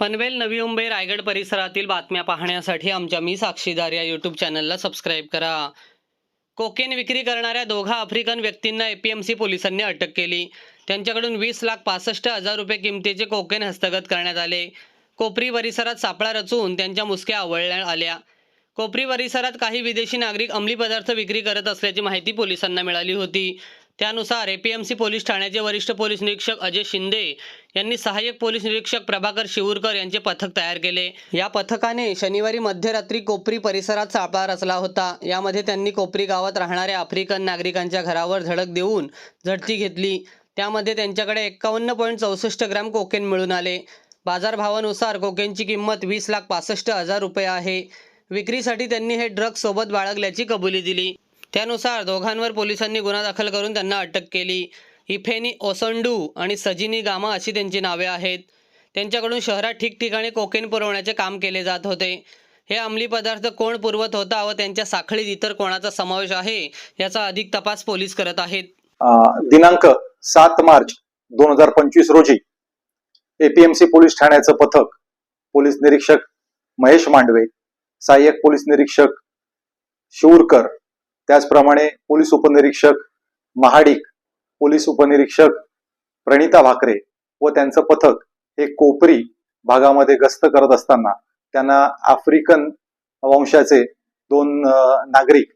पनवेल नवी मुंबई रायगड परिसरातील बातम्या पाहण्यासाठी आमच्या मी साक्षीदार या यूट्यूब चॅनलला सबस्क्राईब करा. कोकेन विक्री करणाऱ्या दोघा आफ्रिकन व्यक्तींना एपीएमसी पोलिसांनी अटक केली. त्यांच्याकडून वीस लाख पासष्ट हजार रुपये किमतीचे कोकेन हस्तगत करण्यात आले. कोपरी परिसरात सापळा रचून त्यांच्या मुसक्या आवळण्यात आल्या. कोपरी परिसरात काही विदेशी नागरिक अंमली पदार्थ विक्री करत असल्याची माहिती पोलिसांना मिळाली होती. त्यानुसार एपीएमसी पोलीस ठाण्याचे वरिष्ठ पोलीस निरीक्षक अजय शिंदे यांनी सहाय्यक पोलीस निरीक्षक प्रभाकर शिवूरकर यांचे पथक तयार केले. या पथकाने शनिवारी मध्यरात्री कोपरी परिसरात सापळा रचला होता. यामध्ये त्यांनी कोपरी गावात राहणाऱ्या आफ्रिकन नागरिकांच्या घरावर धडक देऊन झडती घेतली. त्यामध्ये त्यांच्याकडे एक्कावन्न पॉईंट चौसष्ट ग्रॅम कोकेन मिळून आले. बाजारभावानुसार कोकेनची किंमत वीस लाख पासष्ट हजार रुपये आहे. विक्रीसाठी त्यांनी हे ड्रग्ज सोबत बाळगल्याची कबुली दिली. त्यानुसार दोघांवर पोलिसांनी गुन्हा दाखल करून त्यांना अटक केली. इफेनी ओसंडू आणि सजिनी गामा अशी त्यांची नावे आहेत. त्यांच्याकडून शहरात ठिकठिकाणी कोकेन पुरवण्याचे काम केले जात होते. हे अंमली पदार्थ कोण पुरवत होता व त्यांच्या साखळीत इतर कोणाचा समावेश आहे याचा अधिक तपास पोलीस करत आहेत. दिनांक सात मार्च दोन हजार पंचवीस रोजी एपीएमसी पोलीस ठाण्याचं पथक पोलीस निरीक्षक महेश मांडवे सहाय्यक पोलीस निरीक्षक शिवूरकर त्याचप्रमाणे पोलीस उपनिरीक्षक महाडिक पोलीस उपनिरीक्षक प्रणिता भाकरे व त्यांचं पथक हे कोपरी भागामध्ये गस्त करत असताना त्यांना आफ्रिकन वंशाचे दोन नागरिक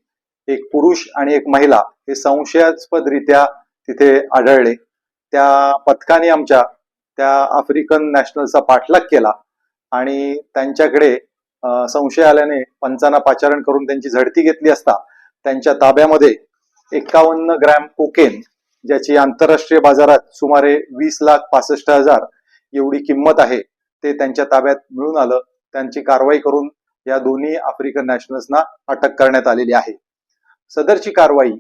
एक पुरुष आणि एक महिला हे संशयास्पदरित्या तिथे आढळले. त्या पथकाने आमच्या त्या आफ्रिकन नॅशनलचा पाठलाग केला आणि त्यांच्याकडे संशय आल्याने पंचांना पाचारण करून त्यांची झडती घेतली असता त्यांच्या ताब्यामध्ये एकावन्न ग्रॅम कोकेन ज्याची आंतरराष्ट्रीय बाजारात सुमारे वीस लाख पासष्ट हजार एवढी किंमत आहे ते त्यांच्या ताब्यात मिळून आलं. त्यांची कारवाई करून या दोन्ही आफ्रिकन नॅशनल्सना अटक करण्यात आलेली आहे. सदरची कारवाई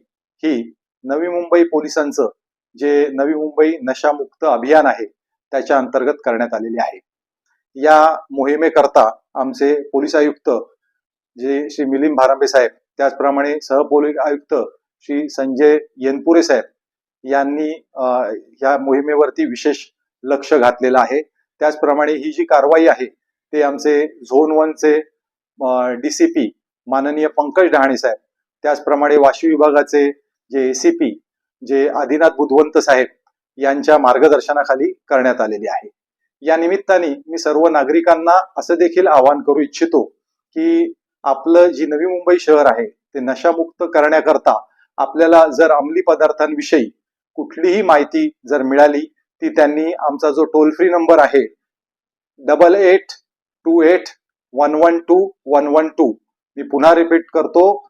ही नवी मुंबई पोलिसांचं जे नवी मुंबई नशामुक्त अभियान आहे त्याच्या अंतर्गत करण्यात आलेली आहे. या मोहिमेकरता आमचे पोलीस आयुक्त जे श्री मिलिंद भारंबे साहेब त्याचप्रमाणे सहपोलीस आयुक्त श्री संजय येनपुरे साहेब यांनी या मोहिमेवरती विशेष लक्ष घातलेलं आहे. त्याचप्रमाणे ही जी कारवाई आहे ते आमचे झोन वनचे डीसीपी माननीय पंकज डहाणे साहेब त्याचप्रमाणे वाशी विभागाचे जे एसीपी जे आदिनाथ बुधवंत साहेब यांच्या मार्गदर्शनाखाली करण्यात आलेली आहे. या निमित्ताने मी सर्व नागरिकांना असं देखील आवाहन करू इच्छितो की आपलं जी नवी मुंबई शहर आहे ते नशामुक्त करण्याकरता आपल्याला जर अंमली पदार्थांविषयी कुठलीही माहिती जर मिळाली ती त्यांनी आमचा जो टोल फ्री नंबर आहे double eight two eight one one two one one two मी पुन्हा रिपीट करतो.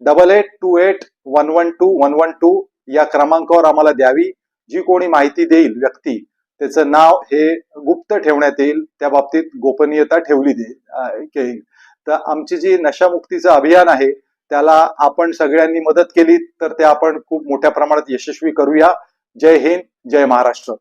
Double eight two eight one one two one one two या क्रमांकावर आम्हाला द्यावी. जी कोणी माहिती देईल व्यक्ती त्याचं नाव हे गुप्त ठेवण्यात येईल. त्या बाबतीत गोपनीयता ठेवली दे- येईल तर आमची जी नशामुक्तीचं अभियान आहे त्याला आपण सगळ्यांनी मदत केली तर ते आपण खूप मोठ्या प्रमाणात यशस्वी करूया. जय हिंद जय महाराष्ट्र.